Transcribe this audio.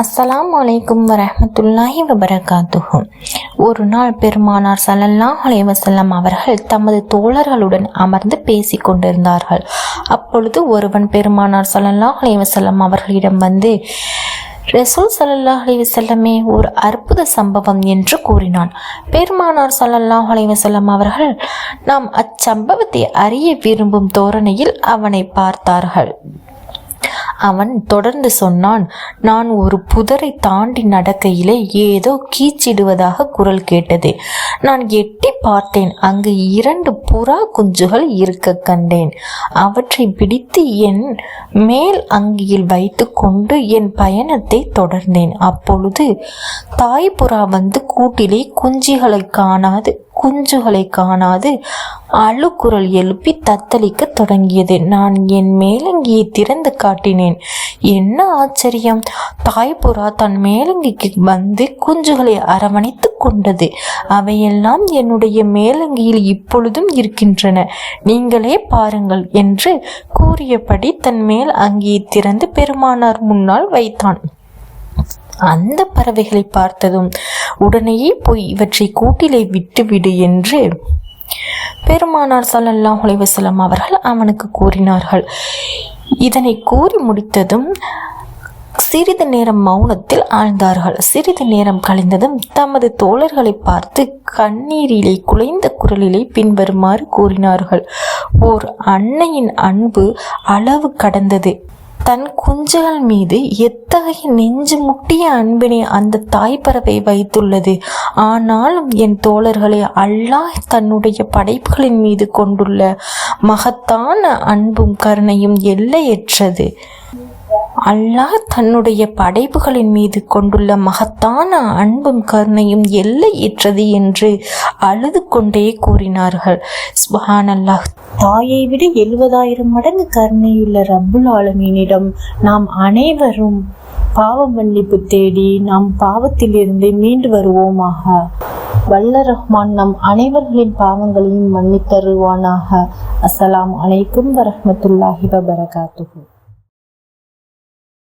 அஸ்ஸலாம் அலைக்கும் வரமத்துல்லாஹி வபரகாத்துஹு. ஒரு நாள் பெருமானார் சல்லல்லாஹ் அலைவசல்லம் அவர்கள் தமது தோழர்களுடன் அமர்ந்து பேசிக் கொண்டிருந்தார்கள். அப்பொழுது ஒருவன் பெருமானார் சல்லல்லாஹ் அலைவசல்லம் அவர்களிடம் வந்து ரசூல் சல்லாஹ் அலைவசல்லமே ஒரு அற்புத சம்பவம் என்று கூறினான். பெருமானார் சல்லல்லாஹ் அலைவசல்லம் அவர்கள் நாம் அச்சம்பவத்தை அறிய விரும்பும் தோரணையில் அவனை பார்த்தார்கள். அவன் தொடர்ந்து சொன்னான் நான் ஒரு புதரை தாண்டி நடக்கையிலே ஏதோ கீச்சிடுவதாக குரல் கேட்டது. நான் எட்டி பார்த்தேன் அங்கு இரண்டு புறா குஞ்சுகள் இருக்க கண்டேன். அவற்றை பிடித்து என் மேல் அங்கியில் வைத்துக்கொண்டு என் பயணத்தை தொடர்ந்தேன். அப்பொழுது தாய் புறா வந்து கூட்டிலே குஞ்சுகளை காணாது குஞ்சுகளை காணாது. அழுக்குரல் எழுப்பி தத்தளிக்க தொடங்கியது. நான் என் மேலங்கியை திறந்து காட்டினேன். என்ன ஆச்சரியம். தாய்புறா தன் மேலங்கிக்கு வந்து குஞ்சுகளை அரவணைத்து கொண்டது. அவையெல்லாம் என்னுடைய மேலங்கியில் இப்பொழுதும் இருக்கின்றன. நீங்களே பாருங்கள் என்று கூறியபடி தன் மேல் அங்கியை திறந்து பெருமானார் முன்னால் வைத்தான். அந்த பறவைகளை பார்த்ததும் உடனேயே போய் இவற்றை கூட்டிலே விட்டுவிடு என்று பெருமானார் சல்லல்லாஹ் அலைஹி அவர்கள் அவனுக்கு கூறினார்கள். இதனை கூறி முடித்ததும் சிறிது நேரம் மௌனத்தில் ஆழ்ந்தார்கள். சிறிது நேரம் கழிந்ததும் தமது தோழர்களை பார்த்து கண்ணீரிலே குலைந்த குரலிலே பின்வருமாறு கூறினார்கள். ஓர் அன்னையின் அன்பு அளவு கடந்தது. தன் குஞ்சுகள் மீது எத்தகைய நெஞ்சு முட்டிய அன்பினை அந்த தாய்ப்பறவை வைத்துள்ளது? ஆனாலும் என் தோழர்களை அல்லாஹ் தன்னுடைய படைப்புகளின் மீது கொண்டுள்ள மகத்தான அன்பும் கருணையும் எல்லையற்றது. அல்லாஹ் தன்னுடைய படைப்புகளின் மீது கொண்டுள்ள மகத்தான அன்பும் கருணையும் எல்லையற்றது என்று அழுது கொண்டே கூறினார்கள். சுபஹான் அல்லாஹ் தாயை விட எழுபதாயிரம் மடங்கு கருணையுள்ள ரப்புல் ஆலமீனிடம் நாம் அனைவரும் பாவ மன்னிப்பு தேடி நாம் பாவத்திலிருந்து மீண்டு வருவோமாக. வல்ல ரஹ்மான் நம் அனைவர்களின் பாவங்களையும் மன்னித்தருவானாக. அஸ்ஸலாம் அலைக்கும் வரஹ்மத்துல்லாஹி வபரகாத்துஹு.